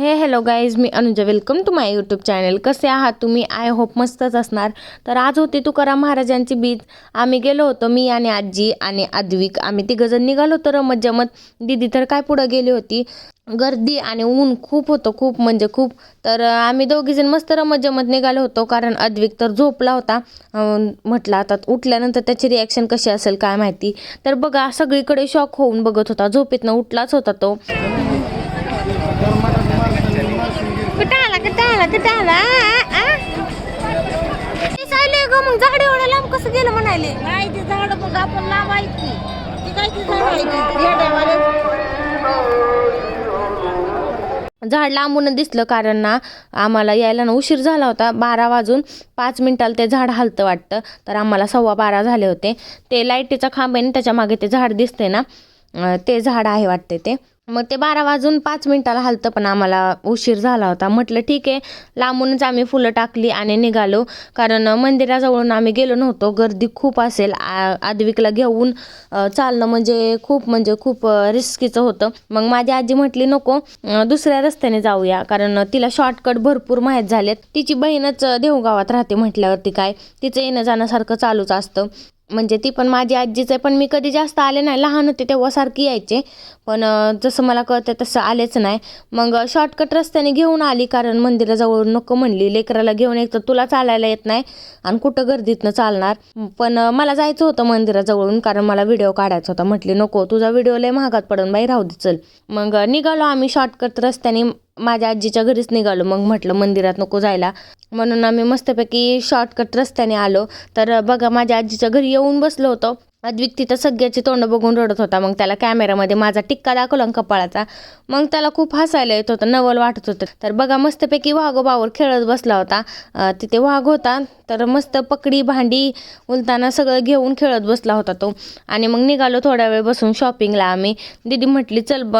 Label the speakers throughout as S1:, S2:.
S1: हे hello guys me Anuja. Welcome to my YouTube channel कसे आहात तुम्ही? आय होप मस्तच असणार. तर आज होती तुकाराम महाराजांची बीज आम्ही गेलो होतो मी आणि आजी आणि आद्विक. आम्ही तिघंजण निघालो होतो रमत जमत दिदी तर काय पुढं गेली होती? गर्दी आणि ऊन खूप होतं खूप म्हणजे खूप. तर आम्ही दोघीजण मस्त रमत जमत निघालो होतो कारण अद्विक तर झोपला होता. म्हटलं आता उठल्यानंतर त्याची रिॲक्शन कशी असेल काय माहिती. तर बघा सगळीकडे शॉक होऊन बघत होता. झोपेतनं उठलाच होता तो कुठं आला आला ग मग झाड एवढं लांब कसं गेलं म्हणाले?
S2: नाही ती झाड मग आपण लावायची. ती काय ती येड्यावाले
S1: झाड लांबून दिसलं कारण ना आम्हाला यायला ना उशीर झाला होता. बारा वाजून पाच मिनिटाला ते झाड हलतं वाटतं. तर आम्हाला सव्वा बारा झाले होते. ते लाईटीचा खांब आहे ना त्याच्यामागे ते झाड दिसते ना. ते झाड आहे वाटते ते. मग ते बारा वाजून पाच मिनिटाला हलतं पण आम्हाला उशीर झाला होता. म्हटलं ठीक आहे. लांबूनच आम्ही फुलं टाकली आणि निघालो. कारण मंदिराजवळून आम्ही गेलो नव्हतो. गर्दी खूप असेल. आ- घेऊन चालणं म्हणजे खूप म्हणजे खूप रिस्कीचं होतं. मग माझी आजी म्हटली नको दुसऱ्या रस्त्याने जाऊया. कारण तिला शॉर्टकट भरपूर माहीत झालेत. तिची बहीणच देवगावात राहते म्हटल्यावरती काय तिचं येणं जाण्यासारखं चालूच असतं. म्हणजे ती पण माझी आजीच आहे पण मी कधी जास्त आले नाही. लहान होते तेव्हा सारखी यायचे. पण जसं मला कळतं तसं आलेच नाही. मग शॉर्टकट रस्त्याने घेऊन आली कारण मंदिराजवळ नको म्हणली. लेकराला घेऊन एक तर तुला चालायला येत नाही आणि कुठं गर्दीतनं चालणार? पण मला जायचं होतं मंदिराजवळून कारण मला व्हिडिओ काढायचा होता. म्हटली नको तुझा व्हिडिओ लय महागात पडून बाई राहू दे चल. मग निघालो आम्ही शॉर्टकट रस्त्याने. माझ्या आजीच्या घरीच निघालो. मग म्हटलं मंदिरात नको जायला. म्हणून आम्ही मस्तपैकी शॉर्टकट रस्त्याने आलो. तर बघा माझ्या आजीच्या घरी येऊन बसलो होतो. अद्विक तिथं सगळ्याची तोंड बघून रडत होता. मग त्याला कॅमेरामध्ये माझा टिक्का दाखवला ना कपाळाचा. मग त्याला खूप हसायला येत होतं नवल वाटत होतं. तर बघा मस्तपैकी वाघोबावर खेळत बसला होता. तिथे वाघ होता. तर मस्त पकडी भांडी उलताना सगळं घेऊन खेळत बसला होता तो. आणि मग निघालो थोडा वेळ बसून शॉपिंगला आम्ही. दीदी म्हटली चल ब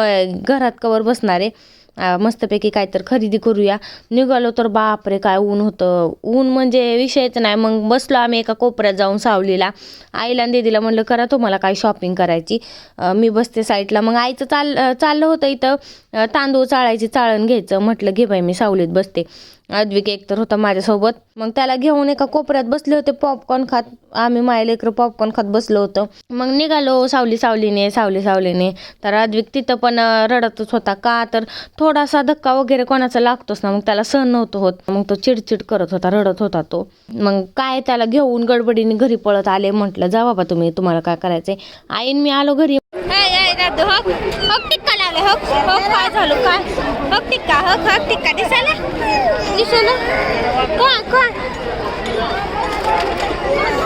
S1: घरात कवर बसणार आहे. मस्तपैकी काय तर खरेदी करूया. निघालो तर बापरे काय ऊन होतं. ऊन म्हणजे विषयच नाही. मग बसलो आम्ही एका कोपऱ्यात जाऊन सावलीला. आईला दिदीला दीदीला म्हणलं करा तुम्हाला काय शॉपिंग करायची. मी बसते साईडला मग आईचं चाल चाललं होतं इथं. तांदूळ चाळायची चाळण घ्यायचं. म्हटलं घे बाई मी सावलीत बसते. अद्विक एक तर होता माझ्यासोबत. मग त्याला घेऊन एका कोपऱ्यात बसले होते पॉपकॉर्न खात. आम्ही माय लेकरं पॉपकॉर्न खात बसलो होतो. मग निघालो सावली सावलीने सावली सावलीने. तर अद्विक तिथं पण रडतच होता. का तर थोडासा धक्का वगैरे कोणाचा लागतोच ना मग त्याला सहन नव्हतं होत. मग तो चिडचिड करत होता रडत होता तो. मग काय त्याला घेऊन गडबडीने घरी पळत आले म्हटलं जा बाबा तुम्ही तुम्हाला काय करायचंय? आईन मी आलो घरी.
S2: झालं हक हक काय झालं काय हक टिक्का हक हक टिक्का. दिसायला. दिसायला. काय काय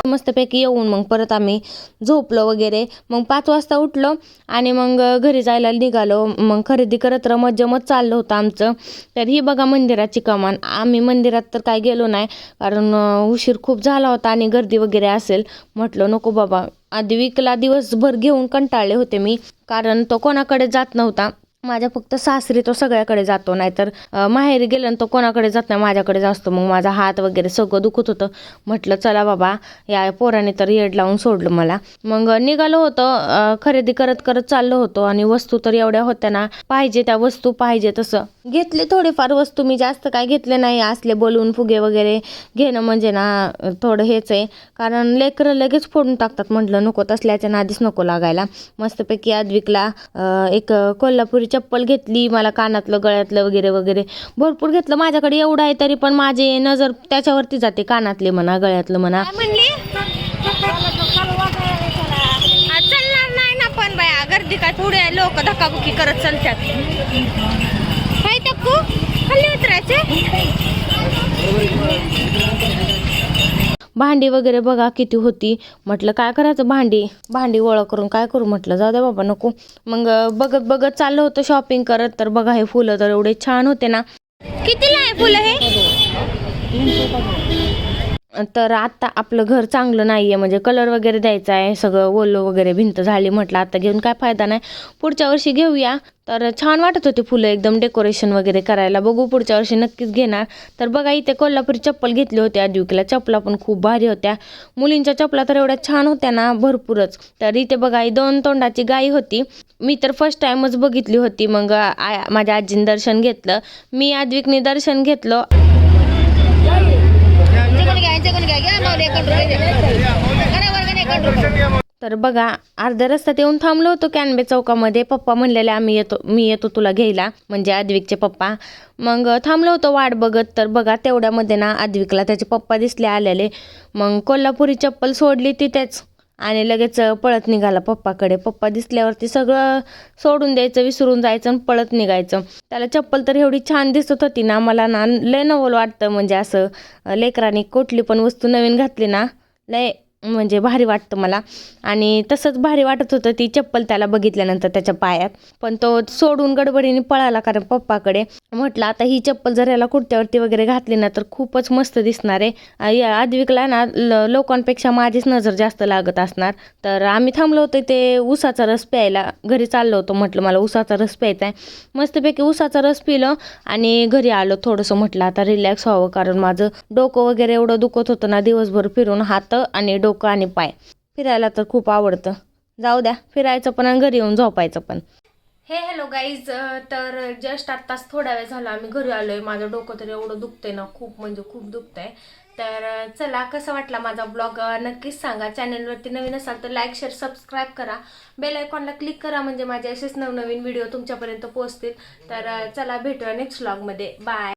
S1: मस्तपैकी येऊन मग परत आम्ही झोपलो वगैरे. मग पाच वाजता उठलो आणि मग घरी जायला निघालो. मग खरेदी करत रमत जमत चाललं होतं आमचं. तर ही बघा मंदिराची कमान. आम्ही मंदिरात तर काय गेलो नाही. कारण उशीर खूप झाला होता आणि गर्दी वगैरे असेल. म्हटलं नको बाबा. आधी विकला दिवसभर घेऊन कंटाळले होते मी. कारण तो कोणाकडे जात नव्हता. माझ्या फक्त सासरी तो सगळ्याकडे जातो नाहीतर माहेरी गेलं ना तो कोणाकडे जात नाही माझ्याकडे असतो. मग माझा हात वगैरे सगळं दुखत होतं. म्हटलं चला बाबा या पोराने तर येड लावून सोडलं मला. मग निघालो होतं. खरेदी करत करत चाललो होतो आणि वस्तू तर एवढ्या होत्या ना पाहिजे त्या वस्तू पाहिजे तसं. घेतले थोडेफार वस्तू मी जास्त काय घेतले नाही असले बोलून फुगे वगैरे घेणं म्हणजे ना थोडं हेच आहे. कारण लेकरं लगेच फोडून टाकतात. म्हटलं नको तसल्याच्या नादीच नको लागायला. मस्तपैकी अद्विकला एक कोल्हापुरी चप्पल घेतली मला कानातलं गळ्यातलं वगैरे वगैरे. भरपूर घेतलं. माझ्याकडे एवढं आहे तरी पण माझी नजर त्याच्यावरती जाते कानातले म्हणा गळ्यातलं म्हणा.
S2: चालणार नाही ना पण बाया गर्दी काय पुढे लोक धकाबुकी करत चालतात. काय खाली उतरायचे
S1: भांडी वगैरे बघा किती होती. म्हटलं काय करायचं भांडी? भांडी गोळा करून काय करू? म्हटलं जाऊ दे बाबा नको. मग बघत बघत चाललं होतं शॉपिंग करत तर बघा हे फुलं तर एवढे छान होते ना.
S2: कितीला आहे फुलं हे?
S1: तर आत्ता आपलं घर चांगलं नाही आहे म्हणजे कलर वगैरे द्यायचा आहे सगळं ओलं वगैरे भिंत झाली म्हटलं आता घेऊन काय फायदा नाही. पुढच्या वर्षी घेऊया. तर छान वाटत होती फुलं एकदम डेकोरेशन वगैरे करायला. बघू पुढच्या वर्षी नक्कीच घेणार. तर बघा इथे कोल्हापुरी चप्पल घेतली होती आद्विकला. चपला पण खूप भारी होत्या. मुलींच्या चपला तर एवढ्या छान होत्या ना भरपूरच. तर इथे बघा ही दोन तोंडाची गाई होती. मी तर फर्स्ट टाईमच बघितली होती. मग आ माझ्या आजीने दर्शन घेतलं. मी आद्विकने दर्शन घेतलं. तर बघा अर्ध्या रस्त्यात येऊन थांबलो होतो कॅनबे चौकामध्ये. पप्पा म्हणलेले आम्ही येतो मी येतो तुला घ्यायला. म्हणजे आद्विकचे पप्पा. मग थांबलो होतो वाट बघत. तर बघा तेवढ्यामध्ये ना आद्विकला त्याचे पप्पा दिसले आलेले. मग कोल्हापुरी चप्पल सोडली तिथेच आणि लगेच पळत निघाला पप्पाकडे. पप्पा दिसल्यावरती सगळं सोडून द्यायचं विसरून जायचं आणि पळत निघायचं. त्याला चप्पल तर एवढी छान दिसत होती ना मला ना लय नवल वाटतं म्हणजे असं लेकरांनी कुठली पण वस्तू नवीन घातली ना लय म्हणजे भारी वाटतं मला. आणि तसंच भारी वाटत होतं ती चप्पल त्याला बघितल्यानंतर त्याच्या पायात. पण तो सोडून गडबडीने पळाला कारण पप्पाकडे. म्हटलं आता ही चप्पल जर याला कुर्त्यावरती वगैरे घातली ना तर खूपच मस्त दिसणार आहे. आ, या आद्विकला ना ल लोकांपेक्षा माझीच नजर जास्त लागत असणार. तर आम्ही थांबलो होतो ते उसाचा रस प्यायला. घरी चाललो होतो म्हटलं मला उसाचा रस प्यायचा आहे मस्तपैकी उसाचा रस पिलं आणि घरी आलो थोडंसं म्हटलं आता रिलॅक्स व्हावं कारण माझं डोकं वगैरे एवढं दुखत होतं ना दिवसभर फिरून हात आणि डोकं आणि पाय. फिरायला तर खूप आवडतं. जाऊ द्या फिरायचं पण आणि घरी येऊन झोपायचं पण. हे हॅलो गाईज तर जस्ट आत्ताच थोडा वेळ झाला आम्ही घरी आलो आहे माझं डोकं तर एवढं दुखतंय ना खूप म्हणजे खूप दुखतंय. तर चला कसं वाटला माझा ब्लॉग नक्कीच सांगा. चॅनलवरती नवीन असाल तर लाईक शेअर सबस्क्राईब करा. बेल आयकॉनला क्लिक करा म्हणजे माझे असेच नवनवीन व्हिडिओ तुमच्यापर्यंत पोहोचतील. तर चला भेटूया नेक्स्ट ब्लॉगमध्ये बाय